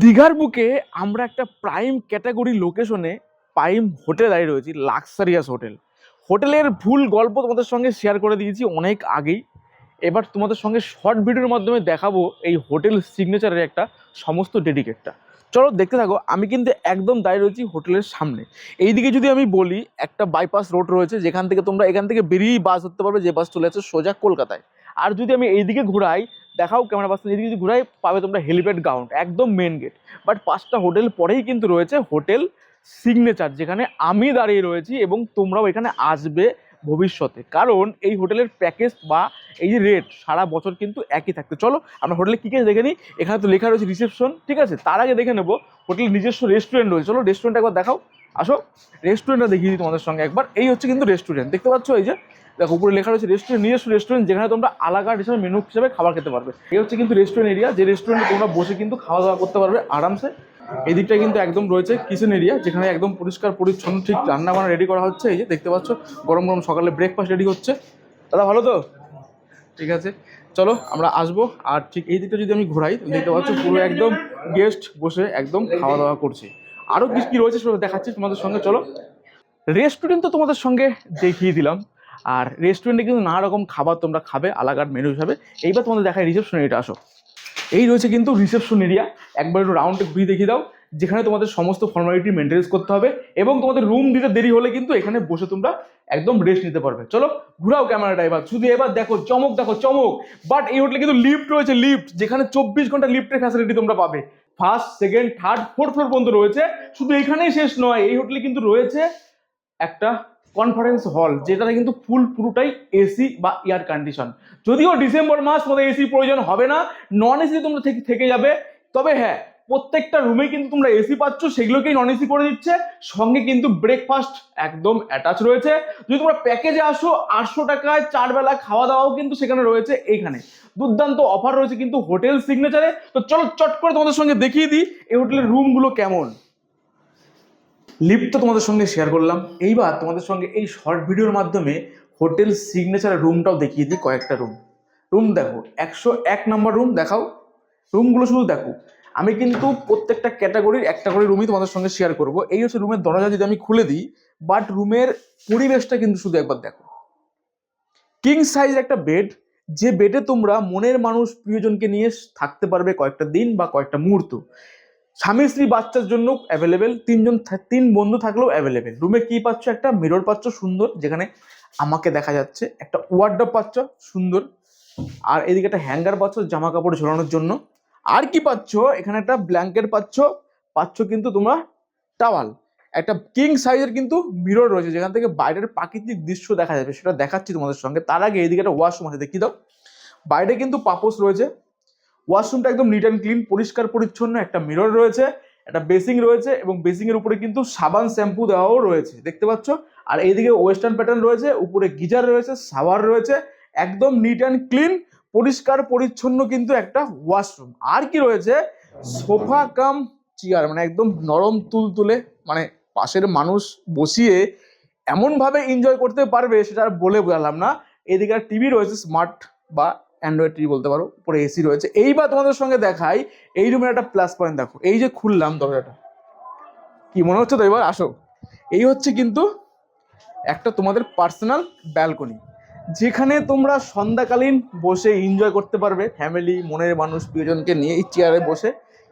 দীঘার বুকে আমরা একটা প্রাইম ক্যাটাগরি লোকেশনে প্রাইম হোটেল দাঁড়িয়ে রয়েছি লাক্সারিয়াস হোটেল হোটেলের ভুল গল্প তোমাদের সঙ্গে শেয়ার করে দিয়েছি অনেক আগেই। এবার তোমাদের সঙ্গে শর্ট ভিডিওর মাধ্যমে দেখাবো এই হোটেল সিগনেচারের একটা সমস্ত ডেডিকেটটা চলো দেখতে থাকো, আমি কিন্তু একদম দাঁড়িয়ে রয়েছি হোটেলের সামনে। এইদিকে যদি আমি বলি, একটা বাইপাস রোড রয়েছে, যেখান থেকে তোমরা এখান থেকে বেরিয়েই বাস ধরতে পারবে, যে বাস চলে যাচ্ছে সোজা কলকাতায়। আর যদি আমি এইদিকে ঘুরাই, দেখাও ক্যামেরা পার্সন এদিকে যদি ঘুরাই, পাবে তোমরা হেলিপ্যাড গ্রাউন্ড একদম মেন গেট বাট পাঁচটা হোটেল পরেই কিন্তু রয়েছে হোটেল সিগনেচার যেখানে আমি দাঁড়িয়ে রয়েছি এবং তোমরাও এখানে আসবে ভবিষ্যতে। কারণ এই হোটেলের প্যাকেজ বা এই যে রেট সারা বছর কিন্তু একই থাকতে। চলো, আমরা হোটেলে কী কী দেখে নিই? এখানে তো লেখা রয়েছে রিসেপশন ঠিক আছে? তার আগে দেখে নেব হোটেলের নিজস্ব রেস্টুরেন্ট রয়েছে। চলো রেস্টুরেন্ট একবার দেখাও। আসো রেস্টুরেন্টটা দেখিয়ে দিই তোমাদের সঙ্গে একবার। এই হচ্ছে কিন্তু রেস্টুরেন্ট দেখতে পাচ্ছ এই যে দেখো, উপরে লেখা রয়েছে রেস্টুরেন্ট নিজস্ব রেস্টুরেন্ট যেখানে তোমরা আলাকাট হিসেবে মেনু হিসেবে খাবার খেতে পারবে। এই হচ্ছে কিন্তু রেস্টুরেন্ট এরিয়া যে রেস্টুরেন্টে তোমরা বসে কিন্তু খাওয়া দাওয়া করতে পারবে আরামসে। এই দিকটা কিন্তু একদম রয়েছে কিচেন এরিয়া যেখানে একদম পরিষ্কার, পরিচ্ছন্ন, ঠিক রান্না বান্না রেডি করা হচ্ছে। এই যে দেখতে পাচ্ছ, গরম গরম সকালে ব্রেকফাস্ট রেডি হচ্ছে। দাদা, ভালো তো? ঠিক আছে। চলো, আমরা আসব। আর ঠিক এই দিকটা যদি আমি ঘোরাই, দেখতে পাচ্ছ পুরো একদম গেস্ট বসে একদম খাওয়া দাওয়া করছে। আরও কিছু কি রয়েছে সেটা দেখাচ্ছি তোমাদের সঙ্গে। চলো। রেস্টুরেন্ট তো তোমাদের সঙ্গে দেখিয়ে দিলাম। আর রেস্টুরেন্টে কিন্তু নানা রকম খাবার তোমরা খাবে, আলাগার মেনু হিসাবে। এইবার তোমাদের দেখায় রিসেপশন এরিয়াটা আসো। এই রয়েছে কিন্তু রিসেপশন এরিয়া একবার একটু রাউন্ডে ঘুরিয়ে দেখিয়ে দাও, যেখানে তোমাদের সমস্ত ফর্মালিটি মেনটেন্স করতে হবে এবং তোমাদের রুম দিতে দেরি হলে কিন্তু এখানে বসে তোমরা একদম রেস্ট নিতে পারবে। চলো, ঘুরাও ক্যামেরাটা এবার। শুধু এবার দেখো, চমক দেখো, চমক। বাট এই হোটেলে কিন্তু লিফট রয়েছে লিফট যেখানে চব্বিশ ঘণ্টা লিফটের ফ্যাসিলিটি তোমরা পাবে। First second third fourth floor পর্যন্ত রয়েছে। শুধু এখানেই শেষ নয়, এই হোটেলে কিন্তু রয়েছে একটা কনফারেন্স হল যেটাতে কিন্তু ফুল পুরোটাই এসি বা এয়ার কন্ডিশন যদিও ডিসেম্বর মাস তোমাদের এসি প্রয়োজন হবে না নন এসি তোমরা থেকে থেকে যাবে। তবে হ্যাঁ প্রত্যেকটা রুমে কিন্তু তোমরা এসি পাচ্ছ, সেগুলোকেই নন এসি করে দিচ্ছে। সঙ্গে কিন্তু ব্রেকফাস্ট একদম অ্যাটাচ রয়েছে। যদি তোমরা প্যাকেজে আসো, আটশো টাকায় চার বেলা খাওয়া দাওয়াও কিন্তু সেখানে রয়েছে এইখানে। দুর্দান্ত অফার রয়েছে কিন্তু হোটেল সিগনেচারে তো চলো চট করে তোমাদের সঙ্গে দেখিয়ে দিই এই হোটেলের রুমগুলো কেমন। লিফট তো তোমাদের সঙ্গে শেয়ার করলাম। এইবার তোমাদের সঙ্গে এই শর্ট ভিডিওর মাধ্যমে হোটেল সিগনেচারের রুমটাও দেখিয়ে দিই কয়েকটা রুম রুম দেখো, একশো এক নম্বর রুম দেখাও। রুমগুলো শুধু দেখো। আমি কিন্তু প্রত্যেকটা ক্যাটাগরির একটা করে রুমই তোমাদের সঙ্গে শেয়ার করব। এই হচ্ছে রুমের দরজা যদি আমি খুলে দিই বাট রুমের পরিবেশটা কিন্তু শুধু একবার দেখো। কিং সাইজ একটা বেড যে বেডে তোমরা মনের মানুষ, প্রিয়জনকে নিয়ে থাকতে পারবে কয়েকটা দিন বা কয়েকটা মুহূর্ত। স্বামী স্ত্রী বাচ্চার জন্য অ্যাভেলেবেল তিনজন তিন বন্ধু থাকলেও অ্যাভেলেবেল রুমে কি পাচ্ছ? একটা মিরর পাচ্ছ, সুন্দর, যেখানে আমাকে দেখা যাচ্ছে। একটা ওয়ার্ড্রপ পাচ্ছ, সুন্দর। আর এদিকে একটা হ্যাঙ্গার পাচ্ছ জামা কাপড় ঝোলানোর জন্য। আর কি পাচ্ছ? এখানে একটা ব্ল্যাঙ্কেট পাচ্ছ। পাচ্ছ কিন্তু তোমরা টাওয়াল একটা কিং সাইজের কিন্তু মিরর রয়েছে, যেখান থেকে বাইরের প্রাকৃতিক দৃশ্য দেখা যাবে। সেটা দেখাচ্ছি তোমাদের সঙ্গে। তার আগে এদিকে একটা ওয়াশরুম আছে, দেখিয়ে দাও। বাইরে কিন্তু পাপোস রয়েছে। ওয়াশরুমটা একদম নিট অ্যান্ড ক্লিন পরিষ্কার পরিচ্ছন্ন, একটা মিরর রয়েছে, একটা বেসিং রয়েছে এবং বেসিং এর উপরে কিন্তু সাবান, শ্যাম্পু দেওয়াও রয়েছে, দেখতে পাচ্ছ? আর এইদিকে ওয়েস্টার্ন প্যাটার্ন রয়েছে, উপরে গিজার রয়েছে শাওয়ার রয়েছে, একদম নিট অ্যান্ড ক্লিন পরিষ্কার পরিচ্ছন্ন কিন্তু একটা ওয়াশরুম আর কি রয়েছে? সোফা কাম চেয়ার মানে একদম নরম তুল তুলে মানে পাশের মানুষ বসিয়ে এমনভাবে এনজয় করতে পারবে, সেটা আর বলে বোঝালাম না। এদিকে টিভি রয়েছে স্মার্ট বা অ্যান্ড্রয়েড টিভি বলতে পারো, উপরে এসি রয়েছে। এইবার তোমাদের সঙ্গে দেখাই, এই রুমের একটা প্লাস পয়েন্ট দেখো। এই যে খুললাম দরজাটা। কি মনে হচ্ছে তো এবার? আসো। এই হচ্ছে কিন্তু একটা তোমাদের পার্সোনাল ব্যালকনি যেখানে তোমরা সন্ধ্যাকালীন বসে এনজয় করতে পারবে। ফ্যামিলি মনের মানুষ, প্রিয়জনকে নিয়ে এই চেয়ারে বসে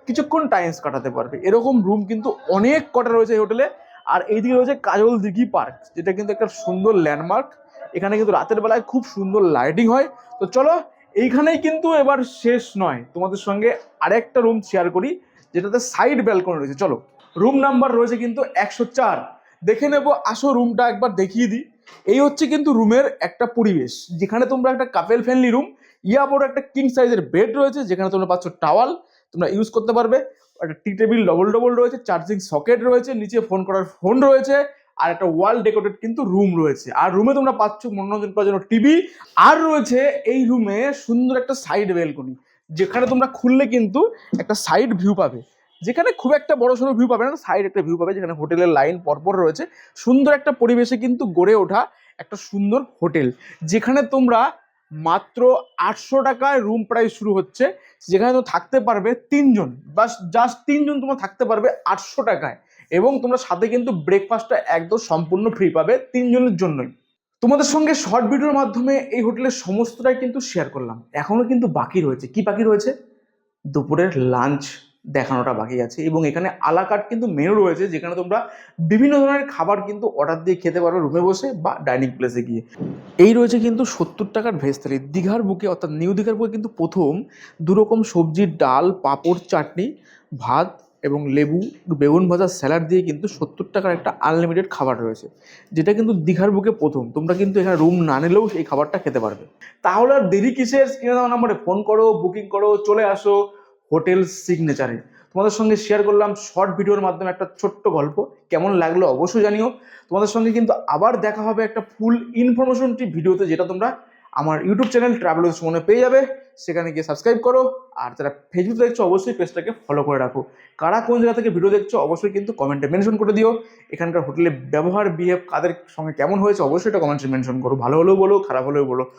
কিছুক্ষণ টাইম কাটাতে পারবে। এরকম রুম কিন্তু অনেক কটা রয়েছে এই হোটেলে আর এইদিকে রয়েছে কাজল দিঘি পার্ক যেটা কিন্তু একটা সুন্দর ল্যান্ডমার্ক এখানে কিন্তু রাতের বেলায় খুব সুন্দর লাইটিং হয়। তো চলো এইখানেই কিন্তু এবার শেষ নয়। তোমাদের সঙ্গে আরেকটা রুম শেয়ার করি, যেটাতে সাইড ব্যালকনি রয়েছে। চলো রুম নাম্বার রয়েছে কিন্তু একশো চার। দেখে নেব, আসো রুমটা একবার দেখিয়ে দিই। এই হচ্ছে কিন্তু রুমের একটা পরিবেশ। যেখানে তোমরা একটা কাপেল ফ্রেন্ডলি রুম ইয়া বড় একটা কিং সাইজের বেড রয়েছে, যেখানে তোমরা পাচ্ছ টাওয়াল তোমরা ইউজ করতে পারবে। একটা টি টেবিল ডবল ডবল রয়েছে চার্জিং সকেট রয়েছে, নিচে ফোন করার ফোন রয়েছে। আর একটা ওয়াল ডেকোরেট কিন্তু রুম রয়েছে। আর রুমে তোমরা পাচ্ছ মনোরঞ্জন করার জন্য টিভি আর রয়েছে এই রুমে সুন্দর একটা সাইড বেলকনি যেখানে তোমরা খুললে কিন্তু একটা সাইড ভিউ পাবে। যেখানে খুব একটা বড় সড়ো ভিউ পাবে না সাইড একটা ভিউ পাবে, যেখানে হোটেলের লাইন পরপর রয়েছে। সুন্দর একটা পরিবেশে কিন্তু গড়ে ওঠা একটা সুন্দর হোটেল যেখানে তোমরা মাত্র আটশো টাকায় রুম প্রাইস শুরু হচ্ছে। যেখানে তুমি থাকতে পারবে তিনজন, বাস জাস্ট তিনজন তোমার থাকতে পারবে আটশো টাকায়। এবং তোমরা সাথে কিন্তু ব্রেকফাস্টটা একদম সম্পূর্ণ ফ্রি পাবে তিনজনের জন্যই। তোমাদের সঙ্গে শর্ট ভিডিওর মাধ্যমে এই হোটেলের সমস্তটাই কিন্তু শেয়ার করলাম। এখনও কিন্তু বাকি রয়েছে। কি বাকি রয়েছে? দুপুরের লাঞ্চ দেখানোটা বাকি আছে। এবং এখানে আলাকাট কিন্তু মেনু রয়েছে, যেখানে তোমরা বিভিন্ন ধরনের খাবার কিন্তু অর্ডার দিয়ে খেতে পারো রুমে বসে বা ডাইনিং প্লেসে গিয়ে। এই রয়েছে কিন্তু সত্তর টাকার ভেজ থালি। দীঘার বুকে, অর্থাৎ নিউ দীঘার বুকে কিন্তু প্রথম দুরকম সবজির ডাল, পাঁপড়, চাটনি, ভাত এবং লেবু, বেগুন ভাজা, স্যালাড দিয়ে কিন্তু সত্তর টাকার একটা আনলিমিটেড খাবার রয়েছে, যেটা কিন্তু দীঘার বুকে প্রথম। তোমরা কিন্তু এখানে রুম না নিলেও এই খাবারটা খেতে পারবে। তাহলে আর দেরি কিসের? স্ক্রিনে দেওয়া নাম্বারে ফোন করো বুকিং করো, চলে আসো। হোটেল সিগনেচারে। তোমাদের সঙ্গে শেয়ার করলাম শর্ট ভিডিওর মাধ্যমে একটা ছোট্ট গল্প। কেমন লাগল অবশ্যই জানিও। তোমাদের সঙ্গে কিন্তু আবার দেখা হবে একটা ফুল ইনফরমেশনটি ভিডিওতে যেটা তোমরা আমার ইউটিউব চ্যানেল ট্রাভেল মনে পেয়ে যাবে। সেখানে গিয়ে সাবস্ক্রাইব করো। আর যারা ফেসবুক দেখছ, অবশ্যই পেজটাকে ফলো করে রাখো। কারা কোন জায়গা থেকে ভিডিও দেখছ, অবশ্যই কিন্তু কমেন্টে মেনশন করে দিও। এখানকার হোটেলে ব্যবহার বিহেভ কাদের সঙ্গে কেমন হয়েছে, অবশ্যই এটা কমেন্টে মেনশন করো। ভালো হলেও বলো, খারাপ হলেও বলো।